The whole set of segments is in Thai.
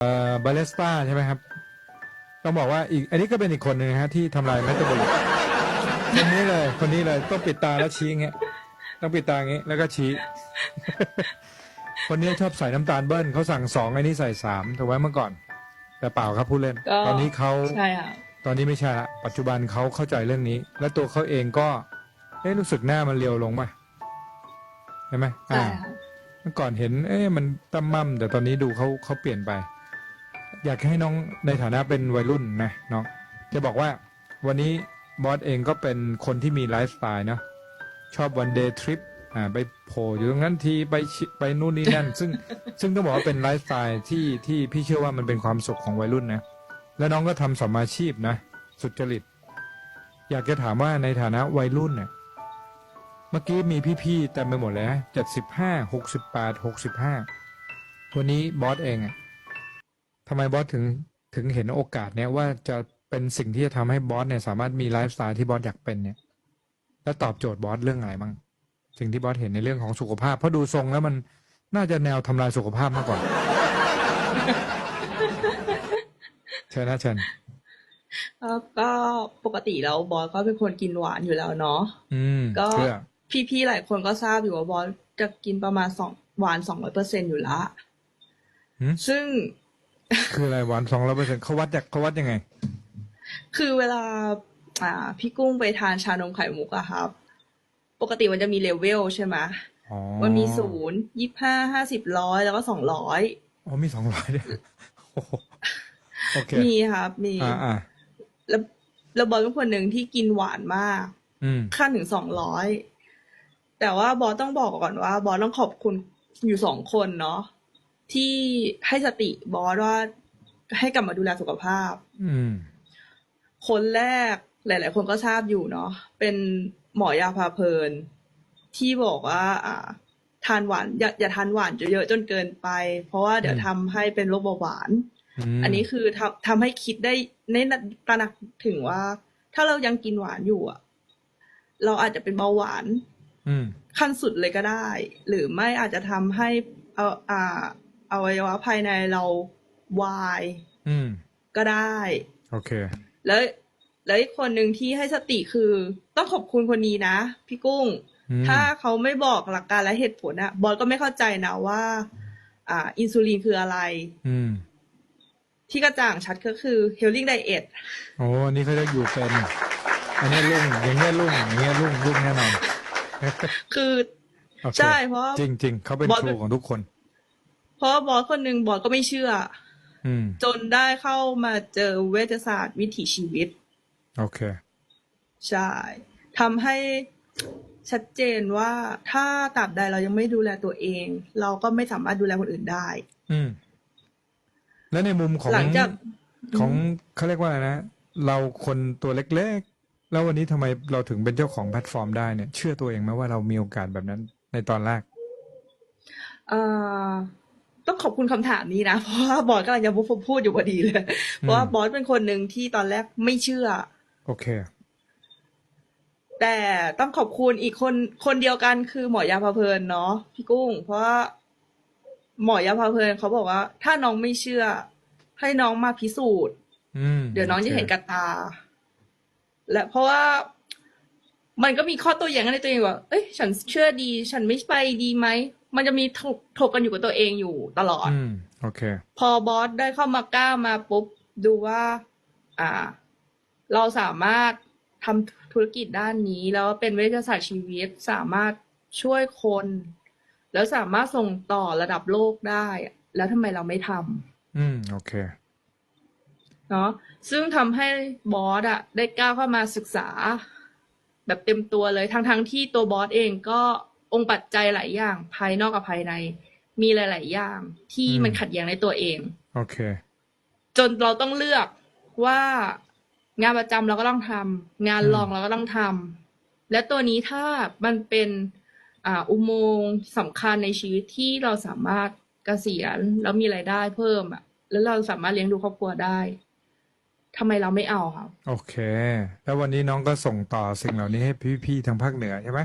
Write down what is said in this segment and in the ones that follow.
เอ่อบาเลสต้าใช่ไหมครับ ต้องบอกว่าอีก อันนี้ก็เป็นอีกคนหนึ่งนะฮะที่ทำลายแมตาบอลิกคนนี้เลย คนนี้เลยต้องปิดตาแล้วชี้อย่างเงี้ยต้องปิดตาอย่างงี้ แล้วก็ชี้ คนนี้ชอบใส่น้ำตาลเบิ้ลเขาสั่งสองไอ้นี่ใส่สามถูกไหมเมื่อก่อน แต่เปล่าครับผู้เล่น ก็ ตอนนี้เขา ใช่ค่ะ ตอนนี้ไม่ใช่ละปัจจุบันเขาเข้าใจเรื่องนี้ และตัวเขาเองก็เอ๊ะรู้สึกหน้ามันเรียวลงป่ะใช่ไหมใช่อ่าค่ะ เมื่อก่อนเห็น เอ๊ะมันตั้มมั่มแต่ตอนนี้ดูเขาเขาเปลี่ยนไป อยากให้น้องในฐานะเป็นวัยรุ่นนะน้องจะบอกว่าวันนี้บอสเองก็เป็นคนที่มีไลฟ์สไตล์เนาะชอบวันเดย์ทริปอ่าไปโผล่อยู่ตรงนั้นทีไปไปนู่นนี่นั่น ซึ่งซึ่งต้องบอกว่าเป็นไลฟ์สไตล์ที่ที่พี่เชื่อว่ามันเป็นความสุขของวัยรุ่นนะแล้วน้องก็ทำสมมาชีพนะสุจริต อยากจะถามว่าในฐานะวัยรุ่นเนี่ยเมื่อกี้มีพี่ๆเต็มไปหมดเลยเจ็ดสิบห้าหกสิบแปดหกสิบห้าวันนี้บอสเองอะ ทำไมบอสถึงถึงเห็นโอกาสเนี่ยว่าจะเป็นสิ่งที่จะทำให้บอสเนี่ยสามารถมีไลฟ์สไตล์ที่บอสอยากเป็นเนี่ย แล้วตอบโจทย์บอสเรื่องอะไรบ้างสิ่งที่บอสเห็นในเรื่องของสุขภาพ เพราะดูทรงแล้วมันน่าจะแนวทำลายสุขภาพมากกว่า เชิญนะเชิญแล้วก็ปกติแล้วบอสก็เป็นคนกินหวานอยู่แล้วเนาะอืมก็เชื่อพี่ๆหลายคนก็ทราบอยู่ว่าบอสจะกินประมาณสองหวานสองร้อยเปอร์เซ็นอยู่ละหืม ซึ่ง คืออะไรหวานสองร้อยเปอร์เซ็นต์เขาวัดจากเขาวัดยังไง คือเวลา อ่า พี่กุ้งไปทานชานมไข่มุกอะครับ ปกติมันจะมีเลเวลใช่ไหมอ๋อมันมีศูนย์ยี่ห้าห้าสิบร้อยแล้วก็สองร้อยอ๋อมีสองร้อยด้วยโอ้โหโอเคมีครับมีอ่าอ่าแล้วแล้วบอสเป็นคนหนึ่งที่กินหวานมากอืมขั้นถึงสองร้อยแต่ว่าบอสต้องบอกก่อนว่า บอสต้องขอบคุณอยู่สองคนเนาะ ที่ให้สติบอสว่าให้กลับมาดูแลสุขภาพ อืม คนแรกหลาย ๆ คนก็ทราบอยู่เนาะเป็นหมอยาพาเพลิน ที่บอกว่า อ่า ทานหวานอย่าอย่าทานหวานเยอะๆจนเกินไป เพราะว่าเดี๋ยวอืมทำให้เป็นโรคเบาหวานมอันนี้คือทำทำให้คิดได้ในตระหนักถึงว่า ถ้าเรายังกินหวานอยู่อะเราอาจจะเป็นเบาหวานอืมขั้นสุดเลยก็ได้ หรือไม่อาจจะทำให้ เอาอ่า อวัยวะภายในเราวายอืมก็ได้ โอเค แล้วแล้วอีกคนหนึ่งที่ให้สติคือต้องขอบคุณคนนี้นะ พี่กุ้งอืมถ้าเขาไม่บอกหลักการและเหตุผลอะบอสก็ไม่เข้าใจนะว่า อ่า อินซูลินคืออะไรอืมที่กระจ่างชัดก็คือ healing diet โอ้อันนี้เขาจะอยู่เป็นอันนี้ลุ่งอย่างเงี้ยลุ่งอย่างเงี้ยลุ่งลุ่งแน่นอนคือโอเคใช่เพราะว่าจริงจริงๆเขาเป็นบอสครูของทุกคน เพราะว่าบอสคนหนึ่งบอสก็ไม่เชื่อ อืม จนได้เข้ามาเจอเวชศาสตร์วิถีชีวิต โอเค ใช่ทำให้ชัดเจนว่าถ้าตราบใดเรายังไม่ดูแลตัวเอง เราก็ไม่สามารถดูแลคนอื่นได้ อืม แล้วในมุมของหลังจากของเขาเรียกว่าอะไรนะ เราคนตัวเล็กๆ แล้ววันนี้ทำไมเราถึงเป็นเจ้าของแพลตฟอร์มได้เนี่ย เชื่อตัวเองไหมว่าเรามีโอกาสแบบนั้นในตอนแรก เอ่อ ต้องขอบคุณคำถามนี้นะ เพราะว่าบอสกำลังจะพูดอยู่พอดีเลย เพราะว่าบอสเป็นคนหนึ่งที่ตอนแรกไม่เชื่อ โอเค แต่ต้องขอบคุณอีกคนคนเดียวกันคือหมอยาพาเพลินเนาะพี่กุ้ง เพราะว่าหมอยาพาเพลินเขาบอกว่า ถ้าน้องไม่เชื่อ ให้น้องมาพิสูจน์อืมเดี๋ยวน้องจะโคเห็นกับตา และเพราะว่ามันก็มีข้อโตัวอย่างในตัวเองว่า เอ้ย ฉันเชื่อดี ฉันไม่ไปดีไหม มันจะมีถกถกกันอยู่กับตัวเองอยู่ตลอด อืมโอเค พอบอสได้เข้ามากล้ามาปุ๊บดูว่า อ่า เราสามารถทำธุรกิจด้านนี้ แล้วเป็นเวชศาสตร์ชีวิตสามารถช่วยคน แล้วสามารถส่งต่อระดับโลกได้อะแล้วทำไมเราไม่ทำอืมโอเคเนาะซึ่งทำให้บอสอะได้ก้าวเข้ามาศึกษา แบบเต็มตัวเลยทั้งทั้งๆที่ตัวบอสเองก็ องค์ปัจจัยหลายอย่าง ภายนอกกับภายใน มีหลาย ๆ อย่างที่อืมมันขัดแย้งในตัวเอง โอเค จนเราต้องเลือกว่างานประจำเราก็ต้องทำงานอืมรองเราก็ต้องทำและตัวนี้ถ้ามันเป็นอ่าอุโมงค์สำคัญในชีวิตที่เราสามารถเกษียณแล้วมีรายได้เพิ่มอะ แล้วเราสามารถเลี้ยงดูครอบครัวได้ทำไมเราไม่เอาครับ โอเค แล้ววันนี้น้องก็ส่งต่อสิ่งเหล่านี้ให้พี่ๆทางภาคเหนือใช่ไหม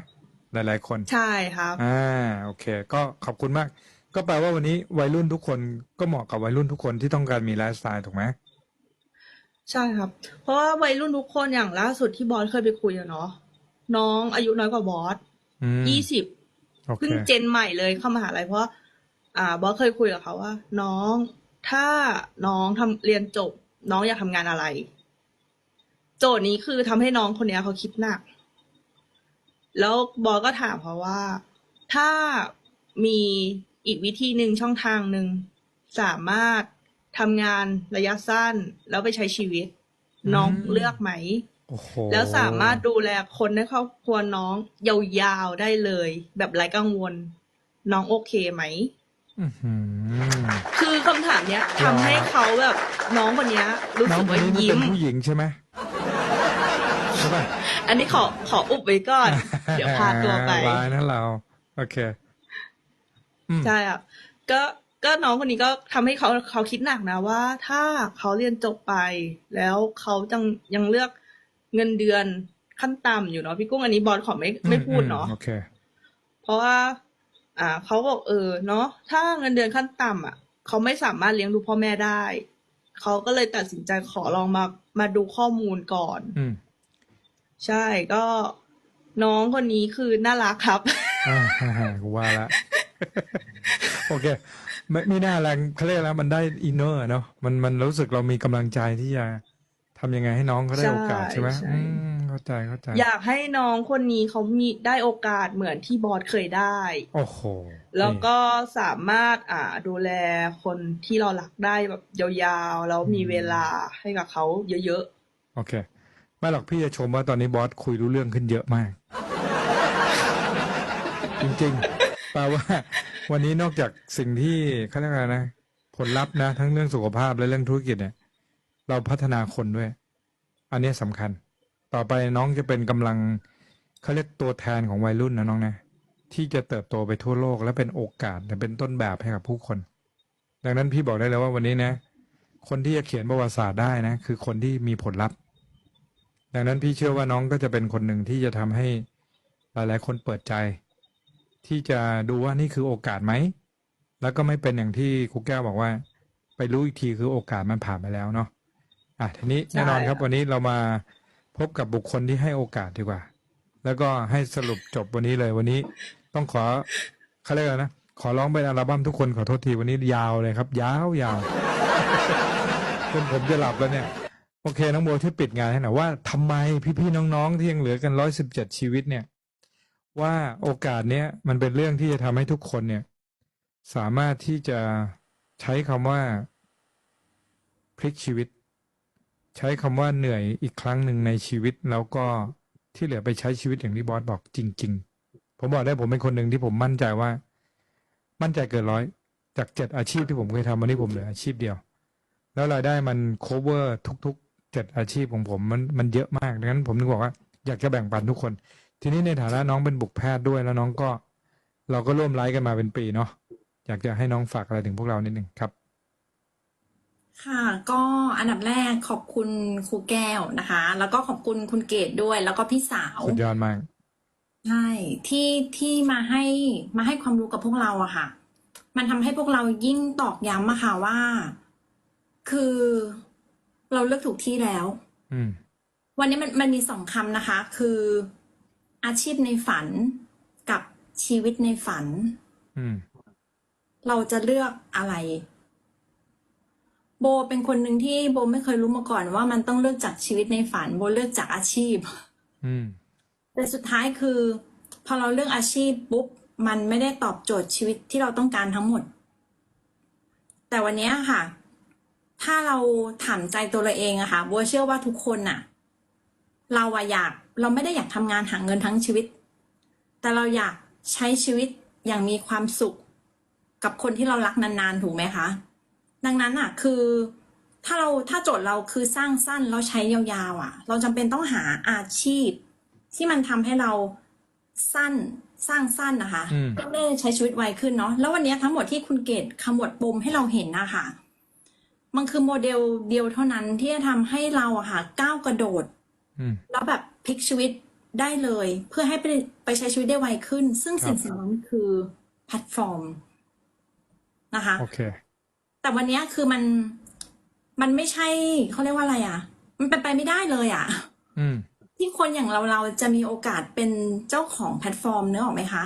หลาย ๆ คน ใช่ครับ อ่า โอเค ก็ขอบคุณมาก ก็แปลว่าวันนี้วัยรุ่นทุกคนก็เหมาะกับวัยรุ่นทุกคนที่ต้องการมีไลฟ์สไตล์ถูกไหมใช่ครับ เพราะว่าวัยรุ่นทุกคนอย่างล่าสุดที่บอสเคยไปคุยอะเนาะน้องอายุน้อยกว่าบอสอืม ยี่สิบโอเคเพิ่งเจนใหม่เลยเข้ามหาลัยเพราะ อ่าบอสเคยคุยกับเขาว่า น้องถ้าน้องทำเรียนจบ น้องอยากทำงานอะไร โจทย์นี้คือทำให้น้องคนเนี้ยเขาคิดหนัก แล้วบอสก็ถามเขาว่า ถ้ามีอีกวิธีหนึ่งช่องทางหนึ่งสามารถทำงานระยะสั้นแล้วไปใช้ชีวิต น้องเลือกไหมโอ้โหแล้วสามารถดูแลคนในครอบครัวน้องยาวๆได้เลย แบบไร้กังวล น้องโอเคไหมอื้อหือคือคำถามเนี้ยทำให้เขาแบบน้องคนเนี้ยรู้น้อสึงกคนว่านี้นี่ยิ้เป็มนผู้หญิงใช่ไหม ใช่ป่ะอันนี้ขอขออุบไว้ก่อน เดี๋ยวพาตัวไปร้ายนะเรา โอเคอืมใช่อะก็ก็น้องคนนี้ก็ทำให้เขาเขาคิดหนักนะว่า ถ้าเขาเรียนจบไป แล้วเขายังยังเลือกเงินเดือนขั้นต่ำอยู่เนาะพี่กุ้งอันนี้บอลขอไม่ไม่พูดเนาะอืมโอเคเพราะว่า อ่าเขาบอกเออเนาะถ้าเงินเดือนขั้นต่ำอะเขาไม่สามารถเลี้ยงดูพ่อแม่ได้ เขาก็เลยตัดสินใจขอลองมามาดูข้อมูลก่อนอืม ใช่ก็น้องคนนี้คือน่ารักครับ อ่าฮ่าฮ่ากูว่าละ โอเค ไม่ไม่น่าแรงเขาเรียกแล้วมันได้อินเนอร์เนาะมันมันรู้สึกเรามีกำลังใจที่จะทำยังไงให้น้องเขาได้ใช่โอกาสใช่ไหมใช่ อืมเข้าใจเข้าใจ อยากให้น้องคนนี้เขามีได้โอกาสเหมือนที่บอสเคยได้ โอ้โหแล้วนี่ก็สามารถอ่าดูแลคนที่เรารักได้แบบยาวๆ แล้วมีเวลาให้กับเขาเยอะโอเค ไม่หรอกพี่จะชมว่าตอนนี้บอสคุยรู้เรื่องขึ้นเยอะมาก จริงๆแปลว่า วันนี้นอกจากสิ่งที่เขาเรียกอะไรนะ ผลลัพธ์นะ ทั้งเรื่องสุขภาพและเรื่องธุรกิจเนี่ย เราพัฒนาคนด้วย อันนี้ยสำคัญ ต่อไปน้องจะเป็นกำลังเขาเรียกตัวแทนของวัยรุ่นนะน้องนะที่จะเติบโตไปทั่วโลกและเป็นโอกาสและเป็นต้นแบบให้กับผู้คน ดังนั้นพี่บอกได้เลยว่าวันนี้นะ คนที่จะเขียนประวัติศาสตร์ได้นะ คือคนที่มีผลลัพธ์ ดังนั้นพี่เชื่อว่าน้องก็จะเป็นคนหนึ่งที่จะทำให้หลายๆคนเปิดใจ ที่จะดูว่านี่คือโอกาสไหม แล้วก็ไม่เป็นอย่างที่ครูแก้วบอกว่า ไปรู้อีกทีคือโอกาสมันผ่านไปแล้วเนาะอะทีนี้ใช่แน่นอนครับค่ะวันนี้เรามาพบกับบุคคลที่ให้โอกาสดีกว่า แล้วก็ให้สรุปจบวันนี้เลยวันนี้ต้องขอเขาเรียกอะไรนะขอร้องเป็นอัลบั้มทุกคนขอโทษทีวันนี้ยาวเลยครับ ยาวยาวจนผมจะหลับแล้วเนี่ย โอเค น้องโบช่วยปิดงานให้หน่อยว่าทำไมพี่ๆน้องๆที่ยังเหลือกันร้อยสิบเจ็ดชีวิตเนี่ย ว่าโอกาสเนี้ยมันเป็นเรื่องที่จะทำให้ทุกคนเนี่ย สามารถที่จะใช้คำว่าพลิกชีวิต ใช้คำว่าเหนื่อยอีกครั้งหนึ่งในชีวิต แล้วก็ที่เหลือไปใช้ชีวิตอย่างที่บอสบอกจริง ๆ ผมบอกได้ผมเป็นคนหนึ่งที่ผมมั่นใจว่า มั่นใจเกินร้อยจากเจ็ดอาชีพที่ผมเคยทำวันนี้ผมเหลืออาชีพเดียว แล้วรายได้มัน cover ทุก ๆ เจ็ดอาชีพของผมมันมันเยอะมากดังนั้น ผมถึงบอกว่าอยากจะแบ่งปันทุกคน ทีนี้ในฐานะน้องเป็นบุคแพทย์ด้วยแล้วน้องก็ เราก็ร่วมไลฟ์กันมาเป็นปีเนาะอยากจะให้น้องฝากอะไรถึงพวกเรานิดหนึ่งครับ ค่ะก็อันดับแรกขอบคุณครูแก้วนะคะ แล้วก็ขอบคุณคุณเกดด้วย แล้วก็พี่สาวสุดยอดมากใช่ที่ที่มาให้มาให้ความรู้กับพวกเราอะค่ะ มันทำให้พวกเรายิ่งตอกย้ำอะค่ะว่า คือ เราเลือกถูกที่แล้ว อืม วันนี้มันมันมีสองคำนะคะ คืออาชีพในฝันกับชีวิตในฝัน อืม เราจะเลือกอะไร โบเป็นคนหนึ่งที่โบไม่เคยรู้มาก่อนว่ามันต้องเลือกจากชีวิตในฝัน โบเลือกจากอาชีพ อืม แต่สุดท้ายคือ พอเราเลือกอาชีพปุ๊บมันไม่ได้ตอบโจทย์ชีวิตที่เราต้องการทั้งหมด แต่วันนี้ค่ะ ถ้าเราถามใจตัวเราเองอะค่ะบัวเชื่อว่าทุกคนน่ะ เราอะอยากเราไม่ได้อยากทำงานหาเงินทั้งชีวิต แต่เราอยากใช้ชีวิตอย่างมีความสุข กับคนที่เรารักนานๆ ถูกไหมคะ ดังนั้นอะคือถ้าเราถ้าโจทย์เราคือสร้างสั้นแล้วใช้ยาวๆอะเราจำเป็นต้องหาอาชีพ ที่มันทำให้เราสั้นสร้างสั้นนะคะอืมเพื่อได้ใช้ชีวิตไวขึ้นเนาะแล้ววันนี้ทั้งหมดที่คุณเกดขมวดปมให้เราเห็นนะคะ มันคือโมเดลเดียวเท่านั้นที่จะทำให้เราอะค่ะก้าวกระโดดอืมแล้วแบบพลิกชีวิตได้เลย เพื่อให้ไปไปใช้ชีวิตได้ไวขึ้น ซึ่งครับสิ่งสิ่งนั้นคือแพลตฟอร์มนะคะโอเคแต่วันเนี้ยคือมันมันไม่ใช่เขาเรียกว่าอะไรอะ มันเป็นไปไม่ได้เลยอะอืมที่คนอย่างเราเราจะมีโอกาสเป็นเจ้าของแพลตฟอร์มเนื้อออกไหมคะ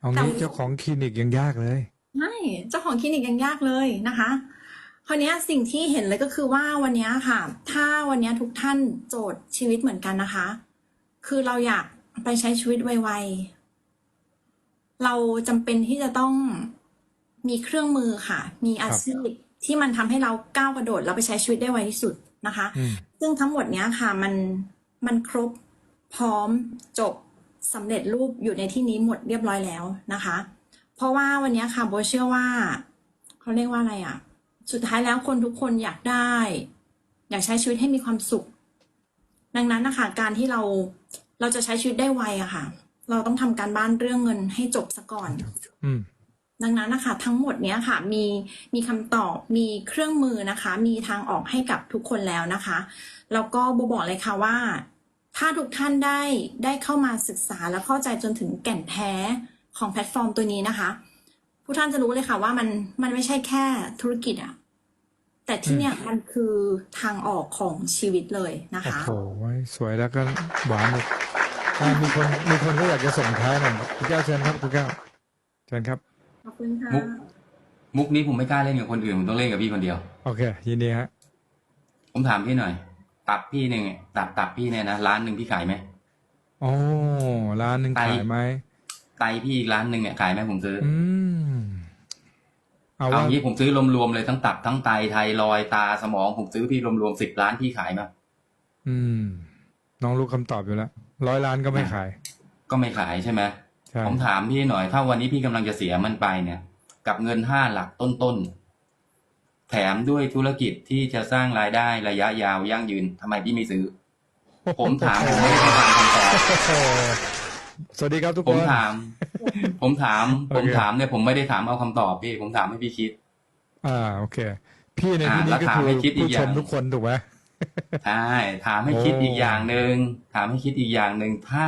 เอาแต่งี้เจ้าของคลินิกยังยากเลยใช่เจ้าของคลินิกยังยากเลยนะคะ คราวเนี้ยสิ่งที่เห็นเลยก็คือว่าวันเนี้ยค่ะ ถ้าวันเนี้ยทุกท่านโจทย์ชีวิตเหมือนกันนะคะ คือเราอยากไปใช้ชีวิตไวๆเราจำเป็นที่จะต้องมีเครื่องมือค่ะ มีอาชีพที่มันทำให้เราก้าวกระโดดแล้วไปใช้ชีวิตได้ไวที่สุดนะคะอืมซึ่งทั้งหมดเนี้ยค่ะ มันมันครบพร้อมจบสำเร็จรูปอยู่ในที่นี้หมดเรียบร้อยแล้วนะคะ เพราะว่าวันเนี้ยค่ะโบเชื่อว่าเขาเรียกว่าอะไรอะ สุดท้ายแล้วคนทุกคนอยากได้ อยากใช้ชีวิตให้มีความสุข ดังนั้นนะคะการที่เราเราจะใช้ชีวิตได้ไวอะค่ะ เราต้องทำการบ้านเรื่องเงินให้จบซะก่อนอืมดังนั้นนะคะ ทั้งหมดเนี้ยค่ะ มีมีคำตอบมีเครื่องมือนะคะ มีทางออกให้กับทุกคนแล้วนะคะแล้วก็โบบอกเลยค่ะว่า ถ้าทุกท่านได้ได้เข้ามาศึกษาและเข้าใจจนถึงแก่นแท้ของแพลตฟอร์มตัวนี้นะคะ ผู้ท่านจะรู้เลยค่ะว่ามันมันไม่ใช่แค่ธุรกิจอะแต่ที่เนี่ยมันคือทางออกของชีวิตเลยนะโอ้คะโหสวยแล้วก็หวานอีกอะมีคนมีคนก็อยากจะส่งท้ายหน่อยคุณแก้วเชิญครับคุณแก้วเชิญครับขอบคุณค่ะมุกมุกนี้ผมไม่กล้าเล่นกับคนอื่นผมต้องเล่นกับพี่คนเดียวโอเคยินดีฮะผมถามพี่หน่อย ตับพี่หนึ่งตับตับพี่เนี่ยนะร้านหนึ่งพี่ขายไหมโอ้ร้านหนึ่งไปขายไหม ไตพี่อีกร้านหนึ่งเนี่ยขายไหมผมซื้อออืมเอาเอาว่างี้ผมซื้อรวมๆเลยทั้งตับทั้งไตไทรอยด์ตาสมองผมซื้อพี่รวมๆสิบล้านพี่ขายไหมอืม น้องรู้คำตอบอยู่แล้วร้อยล้านก็ไม่ขาย ก็ไม่ขายใช่ไหมใช่ผมถามพี่หน่อย ถ้าวันนี้พี่กำลังจะเสียมันไปเนี่ย กับเงินห้าหลักต้นๆแถมด้วยธุรกิจที่จะสร้างรายได้ระยะยาวยั่งยืนทำไมพี่ไม่ซื้อ ผมถามผมไม่ได้ต้องการคำตอบโอ้โห สวัสดีครับทุกผคมนถาม ผมถามโอเคผมถามเนี่ยผมไม่ได้ถามเอาคำตอบพี่ ผมถามให้พี่คิด อ่าโอเค พี่ในที่อ่านี้แล้วก็ถามคือให้คิดอีกผู้อชย่างมทุกคนถูกไหมใช่ถามให้คิดอีกอย่างหนึ่งถามให้คิดอีกอย่างหนึ่งถ้า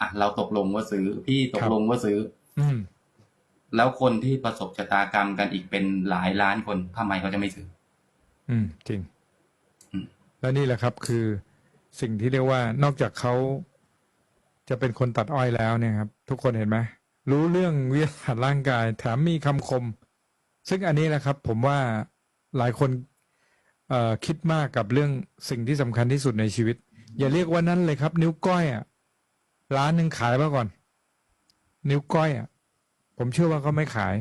อะเราตกลงว่าซื้อ พี่ตกลงว่าซื้อ อืมแล้วคนที่ประสบชะตากรรมกันอีกเป็นหลายล้านคนทำไมเขาจะไม่ซื้อ อืม จริงอืมและนี่แหละครับ คือสิ่งที่เรียกว่านอกจากเขา จะเป็นคนตัดอ้อยแล้วเนี่ยครับ ทุกคนเห็นไหมรู้เรื่องวิทยาศาสตร์ร่างกายแถมมีคำคม ซึ่งอันนี้แหละครับ ผมว่าหลายคนคิดมากกับเรื่องสิ่งที่สำคัญที่สุดในชีวิต อย่าเรียกว่านั้นเลยครับ นิ้วก้อยอะร้านหนึ่งขายมาก่อน นิ้วก้อยอะผมเชื่อว่าเขาไม่ขาย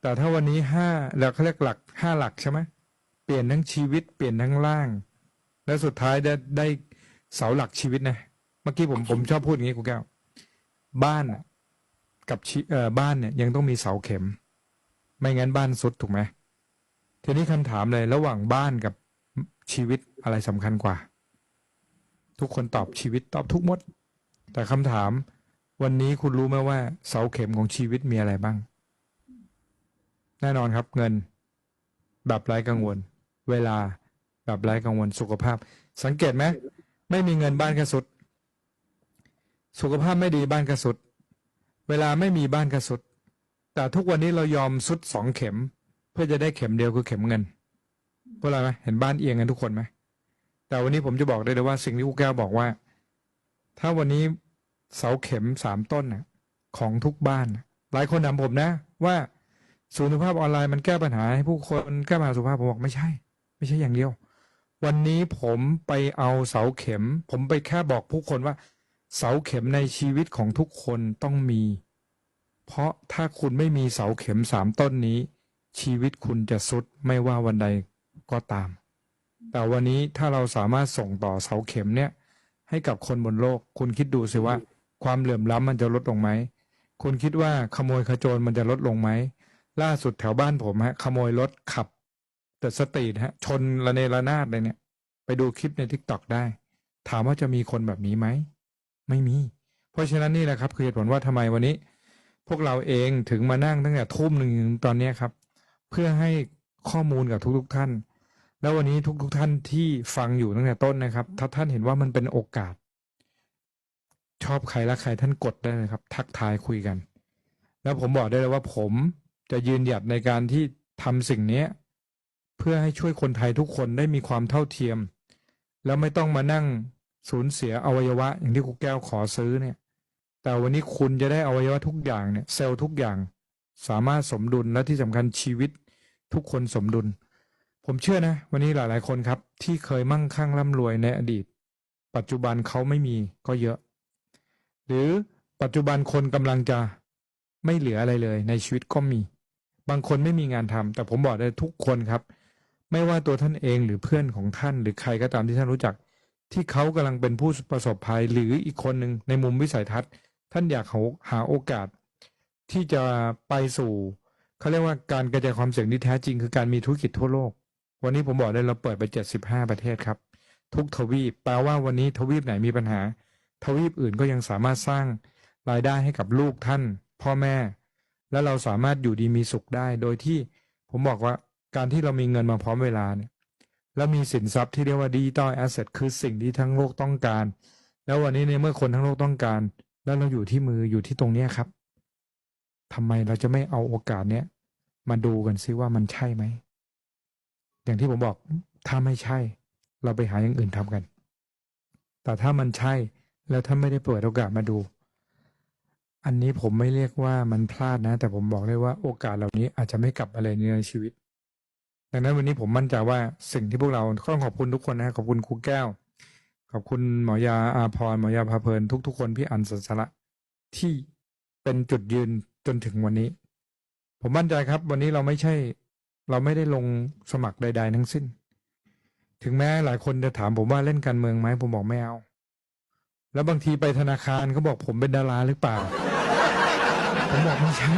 แต่ถ้าวันนี้ห้าแล้วเขาเรียกหลักห้าหลักใช่ไหมเปลี่ยนทั้งชีวิตเปลี่ยนทั้งร่าง และสุดท้ายได้ได้เสาหลักชีวิตนะ เมื่อกี้ผมผมชอบพูดอย่างนี้ครูแก้ว บ้านกับชีเอ่อบ้านเนี่ยยังต้องมีเสาเข็ม ไม่งั้นบ้านสุดถูกไหมทีนี้คำถามเลยระหว่างบ้านกับชีวิตอะไรสำคัญกว่า ทุกคนตอบชีวิตตอบทุกหมด แต่คำถาม วันนี้คุณรู้ไหมว่า เสาเข็มของชีวิตมีอะไรบ้าง แน่นอนครับ เงิน แบบไร้กังวล เวลาแบบไร้กังวลสุขภาพ สังเกตไหมไม่มีเงินบ้านกระสุด สุขภาพไม่ดีบ้านกระสุด เวลาไม่มีบ้านกระสุด แต่ทุกวันนี้เรายอมสุดสองเข็ม เพื่อจะได้เข็มเดียวคือเข็มเงินเพราะอะไรไหมเห็นบ้านเอียงกันทุกคนไหมแต่วันนี้ผมจะบอกได้เลยว่าสิ่งที่ครูแก้วบอกว่า ถ้าวันนี้เสาเข็มสามต้นน่ะของทุกบ้าน หลายคนถามผมนะ ว่าศูนย์สุขภาพออนไลน์มันแก้ปัญหาให้ผู้คนแก้ปัญหาสุขภาพผมบอกไม่ใช่ ไม่ใช่อย่างเดียว วันนี้ผมไปเอาเสาเข็ม ผมไปแค่บอกผู้คนว่า เสาเข็มในชีวิตของทุกคนต้องมี เพราะถ้าคุณไม่มีเสาเข็มสามต้นนี้ ชีวิตคุณจะสุดไม่ว่าวันใดก็ตาม แต่วันนี้ถ้าเราสามารถส่งต่อเสาเข็มเนี่ย ให้กับคนบนโลก คุณคิดดูสิว่า ความเหลื่อมล้ำมันจะลดลงไหม คุณคิดว่าขโมยขโจรมันจะลดลงไหม ล่าสุดแถวบ้านผมฮะ ขโมยรถขับเดอะสตรีทฮะ ชนระเนระนาดเลยเนี่ย ไปดูคลิปในทิกตอกได้ ถามว่าจะมีคนแบบนี้ไหม ไม่มี เพราะฉะนั้นนี่แหละครับ คือเหตุผลว่าทำไมวันนี้ พวกเราเองถึงมานั่งตั้งแต่ทุ่มหนึ่งถึงตอนนี้ครับ เพื่อให้ข้อมูลกับทุกๆท่าน แล้ววันนี้ทุก ๆ ท่านที่ฟังอยู่ตั้งแต่ต้นนะครับ ถ้าท่านเห็นว่ามันเป็นโอกาส ชอบใครรักใครท่านกดได้เลยครับ ทักทายคุยกัน แล้วผมบอกได้เลยว่าผมจะยืนหยัดในการที่ทำสิ่งนี้เพื่อให้ช่วยคนไทยทุกคนได้มีความเท่าเทียม แล้วไม่ต้องมานั่ง สูญเสียอวัยวะ อย่างที่ครูแก้วขอซื้อเนี่ย แต่วันนี้คุณจะได้อวัยวะทุกอย่างเนี่ยเซลล์ทุกอย่างสามารถสมดุลและที่สำคัญชีวิตทุกคนสมดุล ผมเชื่อนะ วันนี้หลาย ๆ คนครับ ที่เคยมั่งคั่งร่ำรวยในอดีต ปัจจุบันเขาไม่มีก็เยอะ หรือปัจจุบันคนกำลังจะไม่เหลืออะไรเลย ในชีวิตก็มี บางคนไม่มีงานทำแต่ผมบอกได้ทุกคนครับ ไม่ว่าตัวท่านเองหรือเพื่อนของท่าน หรือใครก็ตามที่ท่านรู้จัก ที่เขากำลังเป็นผู้ประสบภัยหรืออีกคนหนึ่งในมุมวิสัยทัศน์ ท่านอยากหาหาโอกาส ที่จะไปสู่เขาเรียกว่าการกระจายความเสี่ยงที่แท้จริง คือการมีธุรกิจทั่วโลก วันนี้ผมบอกได้เราเปิดไป 75 ประเทศครับ ทุกทวีปแปลว่าวันนี้ทวีปไหนมีปัญหา ทวีปอื่นก็ยังสามารถสร้างรายได้ให้กับลูกท่าน พ่อแม่ แล้วเราสามารถอยู่ดีมีสุขได้ โดยที่ผมบอกว่าการที่เรามีเงินมาพร้อมเวลาเนี่ย แล้วมีสินทรัพย์ที่เรียกว่าดิจิตอลแอสเซทคือสิ่งที่ทั้งโลกต้องการ แล้ววันนี้ในเมื่อคนทั้งโลกต้องการ แล้วเราอยู่ที่มืออยู่ที่ตรงเนี้ครับทำไมเราจะไม่เอาโอกาสเนี้ยมาดูกันซิว่ามันใช่ไหม อย่างที่ผมบอกถ้าไม่ใช่ เราไปหาอย่างอื่นทำกัน แต่ถ้ามันใช่แล้วถ้าไม่ได้เปิดโอกาสมาดู อันนี้ผมไม่เรียกว่ามันพลาดนะ แต่ผมบอกเลยว่าโอกาสเหล่านี้อาจจะไม่กลับมาเลยในชีวิต ดังนั้นวันนี้ผมมั่นใจว่าสิ่งที่พวกเราต้องขอบคุณทุกคนนะขอบคุณครูแก้ว ขอบคุณหมอยาอาพรหมอยาพาเพลินทุก ๆ คนพี่อันสันสระที่เป็นจุดยืนจนถึงวันนี้ ผมมั่นใจครับ วันนี้เราไม่ใช่ เราไม่ได้ลงสมัครใด ๆ ทั้งสิ้น ถึงแม้หลายคนจะถามผมว่าเล่นการเมืองไหมผมบอกไม่เอา แล้วบางทีไปธนาคารเขาบอกผมเป็นดาราหรือเปล่า ผมบอกไม่ใช่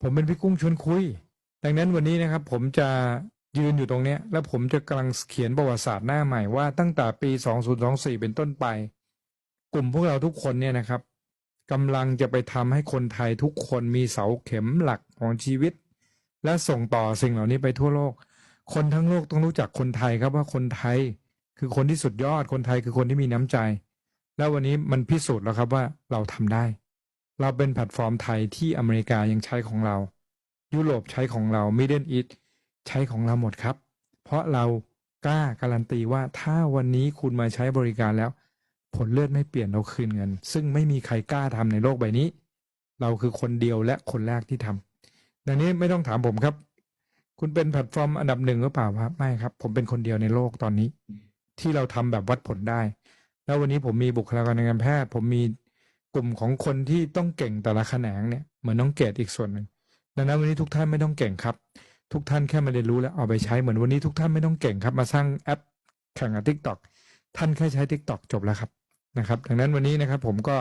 ผมเป็นพี่กุ้งชวนคุย ดังนั้นวันนี้นะครับผมจะยืนอยู่ตรงนี้แล้วผมจะกำลังเขียนประวัติศาสตร์หน้าใหม่ว่าตั้งแต่ปี 2024 เป็นต้นไป กลุ่มพวกเราทุกคนเนี่ยนะครับกำลังจะไปทำให้คนไทยทุกคนมีเสาเข็มหลักของชีวิต และส่งต่อสิ่งเหล่านี้ไปทั่วโลก คนทั้งโลกต้องรู้จักคนไทยครับว่าคนไทยคือคนที่สุดยอดคนไทยคือคนที่มีน้ำใจ แล้ววันนี้มันพิสูจน์แล้วครับว่าเราทำได้ เราเป็นแพลตฟอร์มไทยที่อเมริกายังใช้ของเรา ยุโรปใช้ของเรามิดเดิลอีสใช้ของเราหมดครับ เพราะเรากล้าการันตีว่าถ้าวันนี้คุณมาใช้บริการแล้ว ผลเลือดไม่เปลี่ยนเราคืนเงิน ซึ่งไม่มีใครกล้าทำในโลกใบนี้ เราคือคนเดียวและคนแรกที่ทำดังนี้ไม่ต้องถามผมครับ คุณเป็นแพลตฟอร์มอันดับหนึ่งหรือเปล่าครับไม่ครับ ผมเป็นคนเดียวในโลกตอนนี้ ที่เราทำแบบวัดผลได้ แล้ววันนี้ผมมีบุคลากรทางการแพทย์ ผมมีกลุ่มของคนที่ต้องเก่งแต่ละแขนงเนี่ยเหมือนน้องเกดอีกส่วนหนึ่ง ดังนั้นวันนี้ทุกท่านไม่ต้องเก่งครับ ทุกท่านแค่มาเรียนรู้แล้วเอาไปใช้เหมือนวันนี้ทุกท่านไม่ต้องเก่งครับ มาสร้างแอปแข่งกับทิกตอกท่านแค่ใช้ทิกตอกจบแล้วครับนะครับ ดังนั้นวันนี้นะครับผมก็